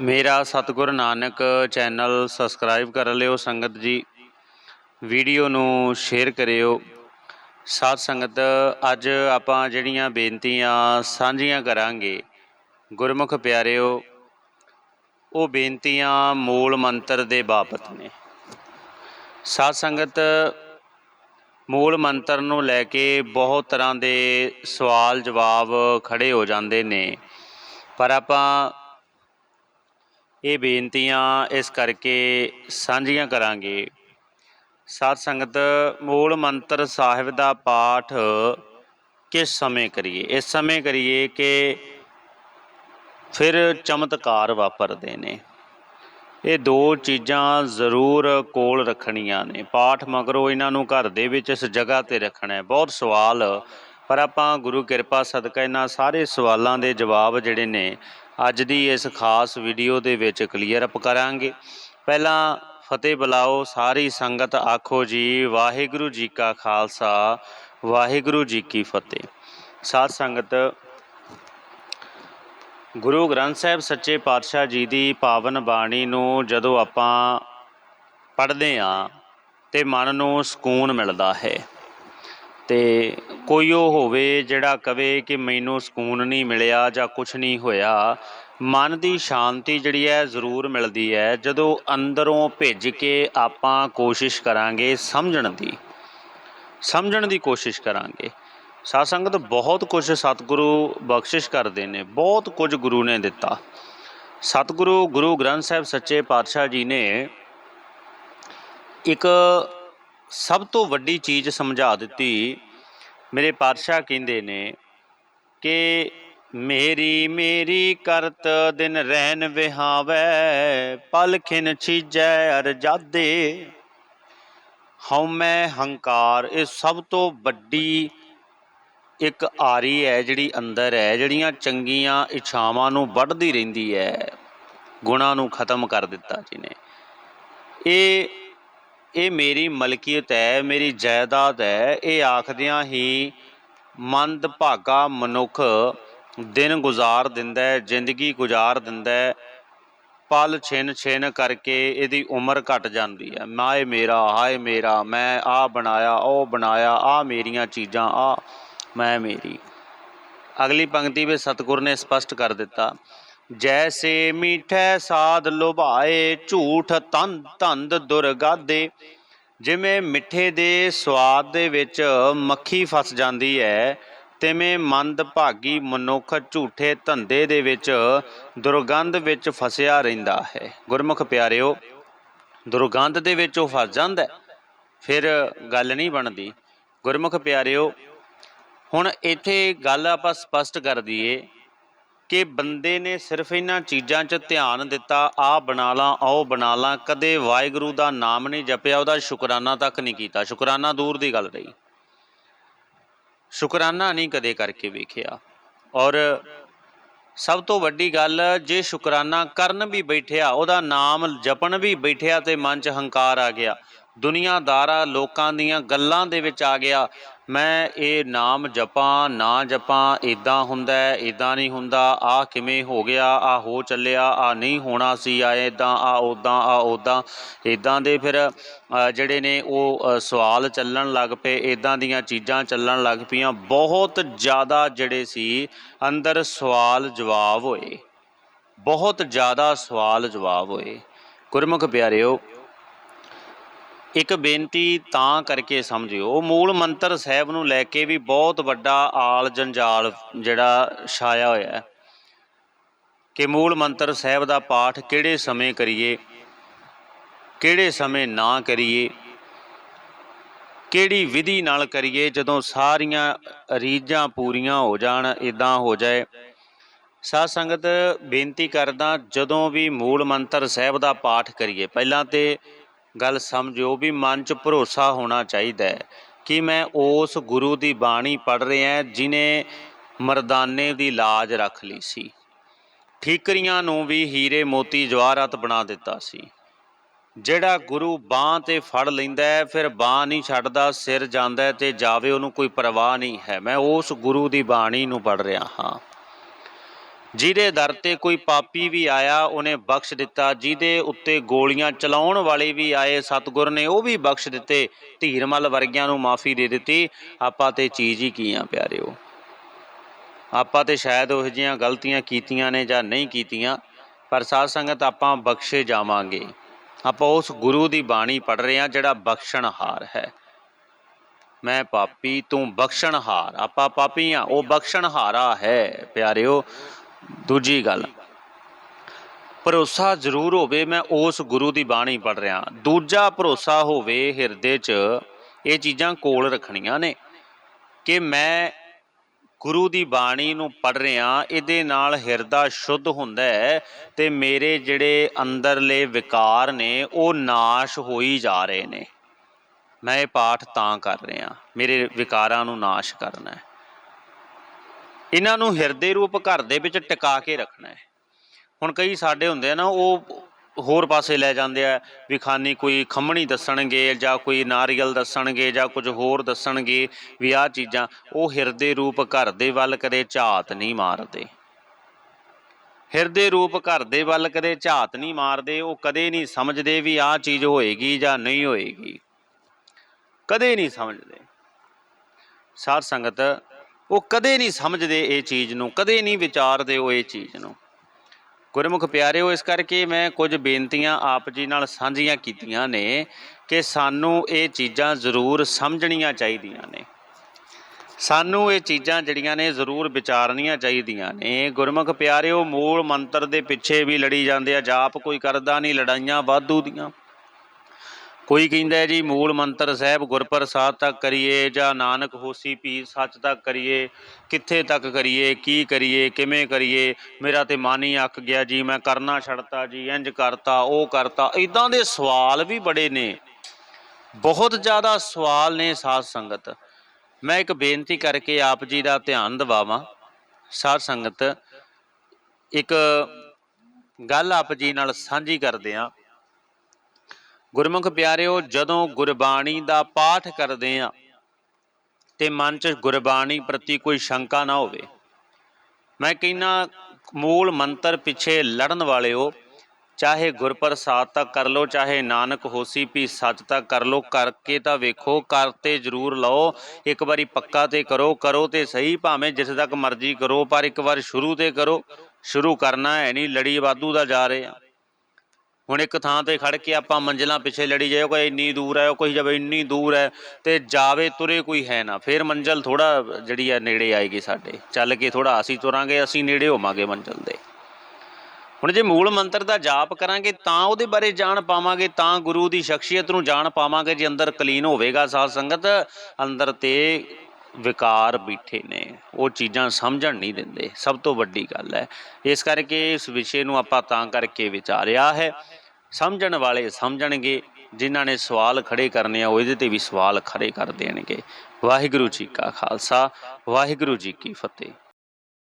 ਮੇਰਾ ਸਤਿਗੁਰ Nanak channel subscribe ਕਰ ਲਿਓ ਸੰਗਤ ਜੀ। ਵੀਡੀਓ ਨੂੰ ਸ਼ੇਅਰ ਕਰਿਓ। ਸਾਧ ਸੰਗਤ, ਅੱਜ ਆਪਾਂ ਜਿਹੜੀਆਂ ਬੇਨਤੀਆਂ ਸਾਂਝੀਆਂ ਕਰਾਂਗੇ, ਗੁਰਮੁਖ ਪਿਆਰਿਓ, ਉਹ ਬੇਨਤੀਆਂ ਮੂਲ ਮੰਤਰ ਦੇ ਬਾਬਤ ਨੇ। ਸਾਧ ਸੰਗਤ, ਮੂਲ ਮੰਤਰ ਨੂੰ ਲੈ ਕੇ ਬਹੁਤ ਤਰ੍ਹਾਂ ਦੇ ਸਵਾਲ ਜਵਾਬ ਖੜੇ ਹੋ ਜਾਂਦੇ ਨੇ। ਪਰ ਆਪਾਂ ਇਹ ਬੇਨਤੀਆਂ ਇਸ ਕਰਕੇ ਸਾਂਝੀਆਂ ਕਰਾਂਗੇ। ਸਾਧ ਸੰਗਤ, ਮੂਲ ਮੰਤਰ ਸਾਹਿਬ ਦਾ ਪਾਠ ਕਿਸ ਸਮੇਂ ਕਰੀਏ? ਇਸ ਸਮੇਂ ਕਰੀਏ ਕਿ ਫਿਰ ਚਮਤਕਾਰ ਵਾਪਰਦੇ ਨੇ। ਇਹ ਦੋ ਚੀਜ਼ਾਂ ਜ਼ਰੂਰ ਕੋਲ ਰੱਖਣੀਆਂ ਨੇ। ਪਾਠ ਮਗਰੋਂ ਇਹਨਾਂ ਨੂੰ ਘਰ ਦੇ ਵਿੱਚ ਇਸ ਜਗ੍ਹਾ ਤੇ ਰੱਖਣਾ ਹੈ। ਬਹੁਤ ਸਵਾਲ, ਪਰ ਆਪਾਂ ਗੁਰੂ ਕਿਰਪਾ ਸਦਕਾ ਇਹਨਾਂ ਸਾਰੇ ਸਵਾਲਾਂ ਦੇ ਜਵਾਬ ਜਿਹੜੇ ਨੇ ਅੱਜ ਦੀ ਇਸ ਖਾਸ ਵੀਡੀਓ ਦੇ ਵਿੱਚ ਕਲੀਅਰ ਅਪ ਕਰਾਂਗੇ। ਪਹਿਲਾਂ ਫਤਿਹ ਬੁਲਾਓ, ਸਾਰੀ ਸੰਗਤ ਆਖੋ ਜੀ, ਵਾਹਿਗੁਰੂ ਜੀ ਕਾ ਖਾਲਸਾ, ਵਾਹਿਗੁਰੂ ਜੀ ਕੀ ਫਤਿਹ। ਸਾਧ ਸੰਗਤ, ਗੁਰੂ ਗ੍ਰੰਥ ਸਾਹਿਬ ਸੱਚੇ ਪਾਤਸ਼ਾਹ ਜੀ ਦੀ ਪਾਵਨ ਬਾਣੀ ਨੂੰ ਜਦੋਂ ਆਪਾਂ ਪੜ੍ਹਦੇ ਹਾਂ ਤੇ ਮਨ ਨੂੰ ਸਕੂਨ ਮਿਲਦਾ ਹੈ ਤੇ ਕੋਈ ਉਹ ਹੋਵੇ ਜਿਹੜਾ ਕਵੇ ਕਿ ਮੈਨੂੰ ਸਕੂਨ ਨਹੀਂ ਮਿਲਿਆ ਜਾਂ ਕੁਝ ਨਹੀਂ ਹੋਇਆ। ਮਨ ਦੀ ਸ਼ਾਂਤੀ ਜਿਹੜੀ ਹੈ ਜ਼ਰੂਰ ਮਿਲਦੀ ਹੈ। ਜਦੋਂ ਅੰਦਰੋਂ ਭਿੱਜ ਕੇ ਆਪਾਂ ਕੋਸ਼ਿਸ਼ ਕਰਾਂਗੇ ਸਮਝਣ ਦੀ ਸਮਝਣ ਦੀ ਕੋਸ਼ਿਸ਼ ਕਰਾਂਗੇ। ਸਾਧ ਸੰਗਤ ਬਹੁਤ ਕੁਝ ਸਤਿਗੁਰੂ ਬਖਸ਼ਿਸ਼ ਕਰਦੇ ਨੇ, ਬਹੁਤ ਕੁਝ ਗੁਰੂ ਨੇ ਦਿੱਤਾ। ਸਤਿਗੁਰੂ ਗੁਰੂ ਗ੍ਰੰਥ ਸਾਹਿਬ ਸੱਚੇ ਪਾਤਸ਼ਾਹ ਜੀ ਨੇ ਇੱਕ ਸਭ ਤੋਂ ਵੱਡੀ ਚੀਜ਼ ਸਮਝਾ ਦਿੱਤੀ ਮੇਰੇ ਪਾਤਸ਼ਾਹ ਕਹਿੰਦੇ ਨੇ ਕਿ ਮੇਰੀ ਮੇਰੀ ਕਰਤ ਦਿਨ ਰਹਿਨ ਵਿਹਾਵੈ, ਪਲਖਿਨ ਛੀਜੈ ਅਰਜਾਦੇ। ਹਉਮੈ ਹੰਕਾਰ, ਇਹ ਸਭ ਤੋਂ ਵੱਡੀ ਇੱਕ ਆਰੀ ਹੈ ਜਿਹੜੀ ਅੰਦਰ ਹੈ, ਜਿਹੜੀਆਂ ਚੰਗੀਆਂ ਇੱਛਾਵਾਂ ਨੂੰ ਵੱਢਦੀ ਰਹਿੰਦੀ ਹੈ, ਗੁਣਾਂ ਨੂੰ ਖਤਮ ਕਰ ਦਿੱਤਾ ਜੀ ਨੇ ਇਹ ਇਹ ਮੇਰੀ ਮਲਕੀਅਤ ਹੈ, ਮੇਰੀ ਜਾਇਦਾਦ ਹੈ। ਇਹ ਆਖਦਿਆਂ ਹੀ ਮੰਦ ਭਾਗਾ ਮਨੁੱਖ ਦਿਨ ਗੁਜ਼ਾਰ ਦਿੰਦਾ ਹੈ, ਜ਼ਿੰਦਗੀ ਗੁਜ਼ਾਰ ਦਿੰਦਾ ਹੈ। ਪਲ ਛਿਨ ਛਿਨ ਕਰਕੇ ਇਹਦੀ ਉਮਰ ਘਟ ਜਾਂਦੀ ਹੈ। ਮਾਏ ਮੇਰਾ, ਹਾਏ ਮੇਰਾ, ਮੈਂ ਆ ਬਣਾਇਆ, ਉਹ ਬਣਾਇਆ ਆ ਮੇਰੀਆਂ ਚੀਜ਼ਾਂ ਆ ਮੈਂ ਮੇਰੀ। ਅਗਲੀ ਪੰਕਤੀ ਵਿੱਚ ਸਤਿਗੁਰ ਨੇ ਸਪਸ਼ਟ ਕਰ ਦਿੱਤਾ ਜੈਸੇ ਮੀਠੇ ਸਾਧ ਲੁਭਾਏ, ਝੂਠ ਤੰਦ ਤੰਦ ਦੁਰਗਾਦੇ। ਜਿਵੇਂ ਮਿੱਠੇ ਦੇ ਸਵਾਦ ਦੇ ਵਿੱਚ ਮੱਖੀ ਫਸ ਜਾਂਦੀ ਹੈ ਤਿਵੇਂ ਮੰਦ ਭਾਗੀ ਮਨੁੱਖ ਝੂਠੇ ਧੰਦੇ ਦੇ ਵਿੱਚ ਦੁਰਗੰਧ ਵਿੱਚ ਫਸਿਆ ਰਹਿੰਦਾ ਹੈ। ਗੁਰਮੁਖ ਪਿਆਰਿਓ, ਦੁਰਗੰਧ ਦੇ ਵਿੱਚ ਉਹ ਫਸ ਜਾਂਦਾ ਫਿਰ ਗੱਲ ਨਹੀਂ ਬਣਦੀ। ਗੁਰਮੁਖ ਪਿਆਰਿਓ, ਹੁਣ ਇੱਥੇ ਗੱਲ ਆਪਾਂ ਸਪਸ਼ਟ ਕਰ ਦਈਏ। ਕਿ ਬੰਦੇ ਨੇ ਸਿਰਫ ਇਹਨਾਂ ਚੀਜ਼ਾਂ 'ਚ ਧਿਆਨ ਦਿੱਤਾ ਆ ਬਣਾ ਲਾਂ, ਉਹ ਬਣਾ ਲਾਂ, ਕਦੇ ਵਾਹਿਗੁਰੂ ਦਾ ਨਾਮ ਨਹੀਂ ਜਪਿਆ, ਉਹਦਾ ਸ਼ੁਕਰਾਨਾ ਤੱਕ ਨਹੀਂ ਕੀਤਾ। ਸ਼ੁਕਰਾਨਾ ਦੂਰ ਦੀ ਗੱਲ ਰਹੀ। ਸ਼ੁਕਰਾਨਾ ਨਹੀਂ ਕਦੇ ਕਰਕੇ ਵੇਖਿਆ। ਔਰ ਸਭ ਤੋਂ ਵੱਡੀ ਗੱਲ, ਜੇ ਸ਼ੁਕਰਾਨਾ ਕਰਨ ਵੀ ਬੈਠਿਆ, ਉਹਦਾ ਨਾਮ ਜਪਣ ਵੀ ਬੈਠਿਆ ਤੇ ਮਨ 'ਚ ਹੰਕਾਰ ਆ ਗਿਆ। ਦੁਨੀਆਦਾਰਾ ਲੋਕਾਂ ਦੀਆਂ ਗੱਲਾਂ ਦੇ ਵਿੱਚ ਆ ਗਿਆ। ਮੈਂ ਇਹ ਨਾਮ ਜਪਾਂ, ਨਾ ਜਪਾਂ ਇਦਾਂ ਹੁੰਦਾ ਇਦਾਂ ਨਹੀਂ ਹੁੰਦਾ ਆ ਕਿਵੇਂ ਹੋ ਗਿਆ ਆ ਹੋ ਚੱਲਿਆ ਆ ਨਹੀਂ ਹੋਣਾ ਸੀ ਆ ਇਦਾਂ ਆ ਉਦਾਂ ਆ ਉਦਾਂ ਇਦਾਂ ਦੇ ਫਿਰ ਜਿਹੜੇ ਨੇ ਉਹ ਸਵਾਲ ਚੱਲਣ ਲੱਗ ਪਏ ਇਦਾਂ ਦੀਆਂ ਚੀਜ਼ਾਂ ਚੱਲਣ ਲੱਗ ਪਈਆਂ, ਬਹੁਤ ਜ਼ਿਆਦਾ ਜਿਹੜੇ ਸੀ, ਅੰਦਰ ਸਵਾਲ ਜਵਾਬ ਹੋਏ, ਬਹੁਤ ਜ਼ਿਆਦਾ ਸਵਾਲ ਜਵਾਬ ਹੋਏ। ਗੁਰਮੁਖ ਪਿਆਰਿਓ ਇੱਕ ਬੇਨਤੀ ਤਾਂ ਕਰਕੇ ਸਮਝਿਓ ਮੂਲ ਮੰਤਰ ਸਾਹਿਬ ਨੂੰ ਲੈ ਕੇ ਵੀ ਬਹੁਤ ਵੱਡਾ ਆਲ ਜੰਜਾਲ ਜਿਹੜਾ ਛਾਇਆ ਹੋਇਆ ਹੈ ਕਿ ਮੂਲ ਮੰਤਰ ਸਾਹਿਬ ਦਾ ਪਾਠ ਕਿਹੜੇ ਸਮੇਂ ਕਰੀਏ, ਕਿਹੜੇ ਸਮੇਂ ਨਾ ਕਰੀਏ, ਕਿਹੜੀ ਵਿਧੀ ਨਾਲ ਕਰੀਏ ਜਦੋਂ ਸਾਰੀਆਂ ਰੀਝਾਂ ਪੂਰੀਆਂ ਹੋ ਜਾਣ ਇਦਾਂ ਹੋ ਜਾਏ। ਸਾਧ ਸੰਗਤ, ਬੇਨਤੀ ਕਰਦਾ ਜਦੋਂ ਵੀ ਮੂਲ ਮੰਤਰ ਸਾਹਿਬ ਦਾ ਪਾਠ ਕਰੀਏ, ਪਹਿਲਾਂ ਤੇ ਗੱਲ ਸਮਝਿਓ ਵੀ ਮਨ 'ਚ ਭਰੋਸਾ ਹੋਣਾ ਚਾਹੀਦਾ ਹੈ ਕਿ ਮੈਂ ਉਸ ਗੁਰੂ ਦੀ ਬਾਣੀ ਪੜ੍ਹ ਰਿਹਾ ਜਿਨੇ ਮਰਦਾਨੇ ਦੀ ਲਾਜ ਰੱਖ ਲਈ ਸੀ। ਠੀਕਰੀਆਂ ਨੂੰ ਵੀ ਹੀਰੇ ਮੋਤੀ ਜਵਾਹਰਤ ਬਣਾ ਦਿੱਤਾ ਸੀ। ਜਿਹੜਾ ਗੁਰੂ ਬਾਹ ਤੇ ਫੜ ਲੈਂਦਾ ਹੈ, ਫਿਰ ਬਾਹ ਨਹੀਂ ਛੱਡਦਾ, ਸਿਰ ਜਾਂਦਾ ਹੈ ਤੇ ਜਾਵੇ ਉਹਨੂੰ ਕੋਈ ਪਰਵਾਹ ਨਹੀਂ ਹੈ। ਮੈਂ ਉਸ ਗੁਰੂ ਦੀ ਬਾਣੀ ਨੂੰ ਪੜ੍ਹ ਰਿਹਾ ਹਾਂ। ਜਿਹਦੇ ਦਰ ਤੇ ਕੋਈ ਪਾਪੀ ਵੀ ਆਇਆ, ਉਹਨੇ ਬਖਸ਼ ਦਿੱਤਾ। ਜਿਹਦੇ ਉੱਤੇ ਗੋਲੀਆਂ ਚਲਾਉਣ ਵਾਲੇ ਵੀ ਆਏ, ਸਤਿਗੁਰ ਨੇ ਉਹ ਵੀ ਬਖਸ਼ ਦਿੱਤੇ। ਧੀਰਮਲ ਵਰਗਿਆਂ ਨੂੰ ਮਾਫੀ ਦੇ ਦਿੱਤੀ। ਆਪਾਂ ਤੇ ਚੀਜ਼ ਹੀ ਕੀ ਆ ਪਿਆਰਿਓ? ਆਪਾਂ ਤੇ ਸ਼ਾਇਦ ਉਹ ਜਿਹੀਆਂ ਗਲਤੀਆਂ ਕੀਤੀਆਂ ਨੇ ਜਾਂ ਨਹੀਂ ਕੀਤੀਆਂ, ਪਰ ਸਾਧ ਸੰਗਤ ਆਪਾਂ ਬਖਸ਼ੇ ਜਾਵਾਂਗੇ। ਆਪਾਂ ਉਸ ਗੁਰੂ ਦੀ ਬਾਣੀ ਪੜ ਰਹੇ ਹਾਂ, ਜਿਹੜਾ ਬਖਸ਼ਣਹਾਰ ਹੈ। ਮੈਂ ਪਾਪੀ, ਤੂੰ ਬਖਸ਼ਣਹਾਰ। ਆਪਾਂ ਪਾਪੀ ਆ ਉਹ ਬਖਸ਼ਣਹਾਰਾ ਹੈ, ਪਿਆਰਿਓ। ਦੂਜੀ ਗੱਲ, ਭਰੋਸਾ ਜ਼ਰੂਰ ਹੋਵੇ, ਮੈਂ ਉਸ ਗੁਰੂ ਦੀ ਬਾਣੀ ਪੜ ਰਿਹਾ। ਦੂਜਾ ਭਰੋਸਾ ਹੋਵੇ ਹਿਰਦੇ 'ਚ, ਇਹ ਚੀਜ਼ਾਂ ਕੋਲ ਰੱਖਣੀਆਂ ਨੇ ਕਿ ਮੈਂ ਗੁਰੂ ਦੀ ਬਾਣੀ ਨੂੰ ਪੜ ਰਿਹਾ, ਇਹਦੇ ਨਾਲ ਹਿਰਦਾ ਸ਼ੁੱਧ ਹੁੰਦਾ ਹੈ ਤੇ ਮੇਰੇ ਜਿਹੜੇ ਅੰਦਰਲੇ ਵਿਕਾਰ ਨੇ, ਉਹ ਨਾਸ਼ ਹੋਈ ਜਾ ਰਹੇ ਨੇ। ਮੈਂ ਇਹ ਪਾਠ ਤਾਂ ਕਰ ਰਿਹਾ, ਮੇਰੇ ਵਿਕਾਰਾਂ ਨੂੰ ਨਾਸ਼ ਕਰਨਾ ਹੈ। ਇਹਨਾਂ ਨੂੰ ਹਿਰਦੇ ਰੂਪ ਘਰ ਦੇ ਵਿੱਚ ਟਿਕਾ ਕੇ ਰੱਖਣਾ ਹੈ। ਹੁਣ ਕਈ ਸਾਡੇ ਹੁੰਦੇ ਆ ਨਾ, ਉਹ ਹੋਰ ਪਾਸੇ ਲੈ ਜਾਂਦੇ ਆ ਵੀ ਖਾਨੀ ਕੋਈ ਖੰਮਣੀ ਦੱਸਣਗੇ ਜਾਂ ਕੋਈ ਨਾਰੀਅਲ ਦੱਸਣਗੇ ਜਾਂ ਕੁਝ ਹੋਰ ਦੱਸਣਗੇ ਵੀ ਆਹ ਚੀਜ਼ਾਂ, ਉਹ ਹਿਰਦੇ ਰੂਪ ਘਰ ਦੇ ਵੱਲ ਕਦੇ ਝਾਤ ਨਹੀਂ ਮਾਰਦੇ। ਹਿਰਦੇ ਰੂਪ ਘਰ ਦੇ ਵੱਲ ਕਦੇ ਝਾਤ ਨਹੀਂ ਮਾਰਦੇ, ਉਹ ਕਦੇ ਨਹੀਂ ਸਮਝਦੇ ਵੀ ਆਹ ਚੀਜ਼ ਹੋਏਗੀ ਜਾਂ ਨਹੀਂ ਹੋਏਗੀ। ਕਦੇ ਨਹੀਂ ਸਮਝਦੇ। ਸਾਧ ਸੰਗਤ ਉਹ ਕਦੇ ਨਹੀਂ ਸਮਝਦੇ ਇਹ ਚੀਜ਼ ਨੂੰ, ਕਦੇ ਨਹੀਂ ਵਿਚਾਰਦੇ ਉਹ ਇਹ ਚੀਜ਼ ਨੂੰ। ਗੁਰਮੁਖ ਪਿਆਰਿਓ, ਇਸ ਕਰਕੇ ਮੈਂ ਕੁਝ ਬੇਨਤੀਆਂ ਆਪ ਜੀ ਨਾਲ ਸਾਂਝੀਆਂ ਕੀਤੀਆਂ ਨੇ ਕਿ ਸਾਨੂੰ ਇਹ ਚੀਜ਼ਾਂ ਜ਼ਰੂਰ ਸਮਝਣੀਆਂ ਚਾਹੀਦੀਆਂ ਨੇ। ਸਾਨੂੰ ਇਹ ਚੀਜ਼ਾਂ ਜਿਹੜੀਆਂ ਨੇ ਜ਼ਰੂਰ ਵਿਚਾਰਨੀਆਂ ਚਾਹੀਦੀਆਂ ਨੇ। ਗੁਰਮੁਖ ਪਿਆਰਿਓ, ਮੂਲ ਮੰਤਰ ਦੇ ਪਿੱਛੇ ਵੀ ਲੜੀ ਜਾਂਦੇ ਆ, ਜਾਪ ਕੋਈ ਕਰਦਾ ਨਹੀਂ, ਲੜਾਈਆਂ ਵਾਧੂ ਦੀਆਂ। ਕੋਈ ਕਹਿੰਦਾ ਹੈ ਜੀ, ਮੂਲ ਮੰਤਰ ਸਾਹਿਬ ਗੁਰਪ੍ਰਸਾਦ ਤੱਕ ਕਰੀਏ ਜਾਂ ਨਾਨਕ ਹੋਸੀ ਪੀਰ ਸੱਚ ਤੱਕ ਕਰੀਏ, ਕਿੱਥੇ ਤੱਕ ਕਰੀਏ, ਕੀ ਕਰੀਏ, ਕਿਵੇਂ ਕਰੀਏ, ਮੇਰਾ ਤੇ ਮਨ ਹੀ ਅੱਕ ਗਿਆ ਜੀ, ਮੈਂ ਕਰਨਾ ਛੱਡਤਾ ਜੀ ਇੰਜ ਕਰਤਾ, ਉਹ ਕਰਤਾ। ਇਦਾਂ ਦੇ ਸਵਾਲ ਵੀ ਬੜੇ ਨੇ। ਬਹੁਤ ਜ਼ਿਆਦਾ ਸਵਾਲ ਨੇ ਸਾਧ ਸੰਗਤ। ਮੈਂ ਇੱਕ ਬੇਨਤੀ ਕਰਕੇ ਆਪ ਜੀ ਦਾ ਧਿਆਨ ਦਿਵਾਵਾਂ। ਸਾਧ ਸੰਗਤ, ਇੱਕ ਗੱਲ ਆਪ ਜੀ ਨਾਲ ਸਾਂਝੀ ਕਰਦੇ ਹਾਂ ਗੁਰਮੁਖ ਪਿਆਰਿਓ, ਜਦੋਂ ਗੁਰਬਾਣੀ ਦਾ ਪਾਠ ਕਰਦੇ ਆ, ਤੇ ਮਨ 'ਚ ਗੁਰਬਾਣੀ ਪ੍ਰਤੀ ਕੋਈ ਸ਼ੰਕਾ ਨਾ ਹੋਵੇ। ਮੈਂ ਕਹਿੰਨਾ, ਮੂਲ ਮੰਤਰ ਪਿੱਛੇ ਲੜਨ ਵਾਲਿਓ, ਚਾਹੇ ਗੁਰਪ੍ਰਸਾਦ ਤੱਕ ਕਰ ਲਓ, ਚਾਹੇ ਨਾਨਕ ਹੋਸੀ ਵੀ ਸੱਚ ਤੱਕ ਕਰ ਲਓ, ਕਰਕੇ ਤਾਂ ਵੇਖੋ ਕਰਤੇ ਜ਼ਰੂਰ ਲਓ, ਇੱਕ ਵਾਰੀ ਪੱਕਾ ਤੇ ਕਰੋ ਕਰੋ ਤੇ ਸਹੀ, ਭਾਵੇਂ ਜਿਸ ਤੱਕ ਮਰਜ਼ੀ ਕਰੋ, ਪਰ ਇੱਕ ਵਾਰ ਸ਼ੁਰੂ ਤੇ ਕਰੋ। ਸ਼ੁਰੂ ਕਰਨਾ ਹੈ ਨਹੀਂ, ਲੜੀ ਵਾਧੂ ਦਾ ਜਾ ਰਹੇ ਆ। ਹੁਣ ਇੱਕ ਥਾਂ ਤੇ ਖੜ ਕੇ ਆਪਾਂ ਮੰਜ਼ਲਾਂ ਪਿੱਛੇ ਲੜੀ ਜਾਏ ਕੋਈ ਇੰਨੀ ਦੂਰ ਹੈ, ਕੋਈ ਜਾਵੇ ਇੰਨੀ ਦੂਰ ਹੈ, ਤੇ ਜਾਵੇ ਤੁਰੇ ਕੋਈ ਹੈ ਨਾ। ਫਿਰ ਮੰਜ਼ਲ ਥੋੜਾ ਜਿਹੜੀ ਹੈ ਨੇੜੇ ਆਏਗੀ ਸਾਡੇ। ਚੱਲ ਕੇ ਥੋੜਾ ਅਸੀਂ ਤੁਰਾਂਗੇ, ਅਸੀਂ ਨੇੜੇ ਹੋਵਾਂਗੇ ਮੰਜ਼ਲ ਦੇ। ਹੁਣ ਜੇ ਮੂਲ ਮੰਤਰ ਦਾ ਜਾਪ ਕਰਾਂਗੇ, ਤਾਂ ਉਹਦੇ ਬਾਰੇ ਜਾਣ ਪਾਵਾਂਗੇ, ਤਾਂ ਗੁਰੂ ਦੀ ਸ਼ਖਸੀਅਤ ਨੂੰ ਜਾਣ ਪਾਵਾਂਗੇ, ਜੇ ਅੰਦਰ ਕਲੀਨ ਹੋਵੇਗਾ ਸਾਧ ਸੰਗਤ, ਅੰਦਰ ਤੇ ਵਿਕਾਰ ਬੀਠੇ ਨੇ। ਉਹ ਚੀਜ਼ਾਂ ਸਮਝਣ ਨਹੀਂ ਦਿੰਦੇ। ਸਭ ਤੋਂ ਵੱਡੀ ਗੱਲ ਹੈ। ਇਸ ਕਰਕੇ ਇਸ ਵਿਸ਼ੇ ਨੂੰ ਆਪਾਂ ਤਾਂ ਕਰਕੇ ਵਿਚਾਰਿਆ ਹੈ। ਸਮਝਣ ਵਾਲੇ ਸਮਝਣਗੇ, ਜਿਨ੍ਹਾਂ ਨੇ ਸਵਾਲ ਖੜੇ ਕਰਨੇ ਆ, ਉਹ ਇਹਦੇ ਤੇ ਵੀ ਸਵਾਲ ਖੜੇ ਕਰ ਦੇਣਗੇ। ਵਾਹਿਗੁਰੂ ਜੀ ਕਾ ਖਾਲਸਾ, ਵਾਹਿਗੁਰੂ ਜੀ ਕੀ ਫਤਿਹ।